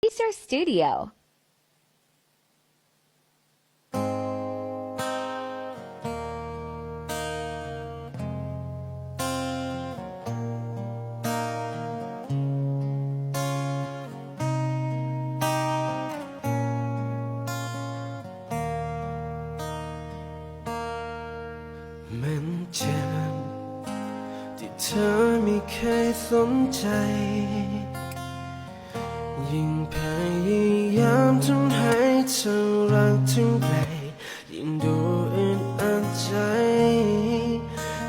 Acer Studio. เจ็บที่เธอไม่เคยสนใจ ยิ่งพยายามทำให้เธอรักถึงไรยิ่งดูอึดอัดใจ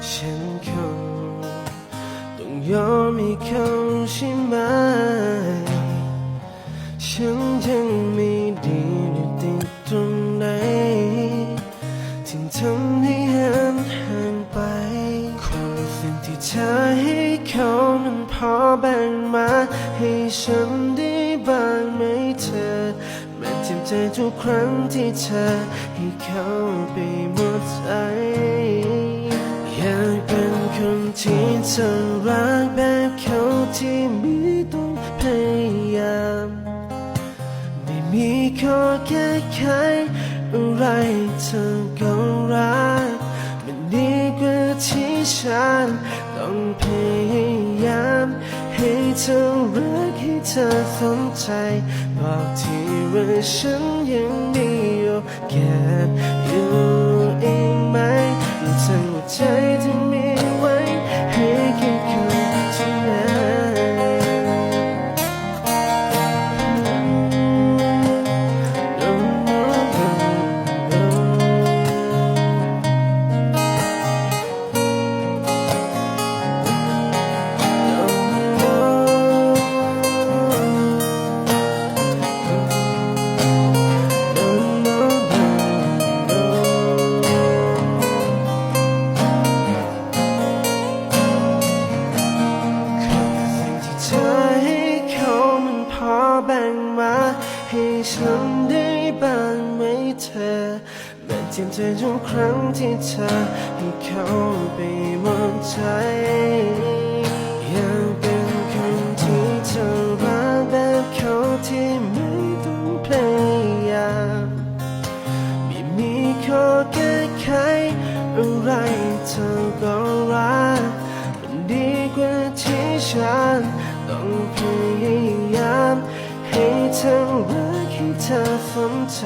ฉันคงต้องยอมให้เขาใช่ไหม ฉันยังไม่ดีอยู่ติดตรงไหนที่ทำให้ห่างห่างไป ความรู้สิ่งที่เธอ อแบ่งมาให้ฉันได้บ้างไหมเธอแม้เจ็บใจทุกครั้งที่เธอให้เขาไปหมดใจอยากเป็นคนที่เธอรักแบบเขาที่ม่ต้องพยายามไม่มีข้อแก้ไขอะไรเธอก็รักมันดีกว่าที่ฉันต้องพยายาม เธอรักให้เธอสนใจ บอกทีว่าฉันยังมีโอกาสอยู่ ฉันได้บ้างไหมเธอแม้เจ็บใจทุกครั้งที่เธอให้เขาไปหมดใจอยากเป็นคนที่เธอรักแบบเขาที่ไม่ต้องพยายามไม่มีข้อแก้ไขอะไรเธอก็รักมันดีกว่าที่ฉันต้องพยายามให้เธอรัก ธอสนใจ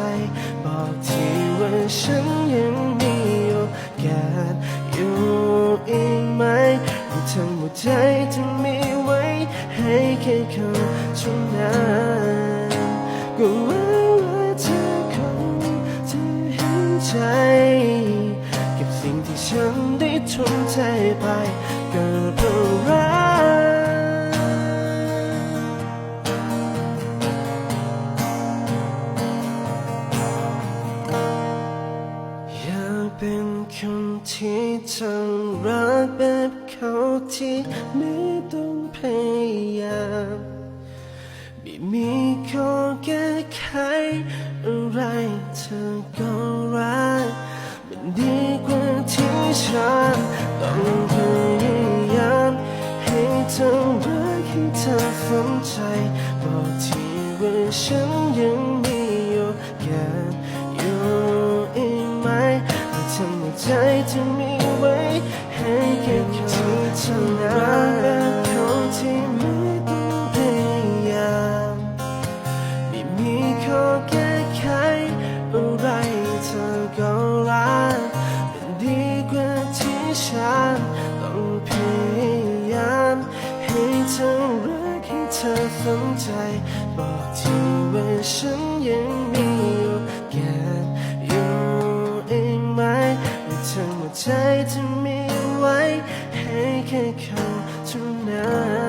บอกทีว่าฉันยังมีโอกาสอยู่อีกไหมให้ทั้งหัวใจจะมีไว้ ให้แค่เขาเท่านั้นก็หวังว่าเธอคงจะเห็นใจ กับสิ่งที่ฉันได้ทุ่มเทไป ที่เธอรักแบบเขาที่ไม่ต้องพยายามไม่มีข้อแก้ไขอะไรเธอก็รักมันดีกว่าที่ฉันต้องพยายามให้เธอรักให้เธอสนใจบอกทีว่าฉันยัง ใจจะมีไว้ให้แค่เขาเท่านั้นแบบเขาที่ไม่ต้องพยายามไม่มีข้อแก้ไขอะไรเธอก็รักมันดีกว่าที่ฉันต้องพยายามให้เธอรักให้เธอสนใจบอกที่ว่าฉันยังมีโอกาส ใจที่มีไว้ให้แค่เขาเท่านั้น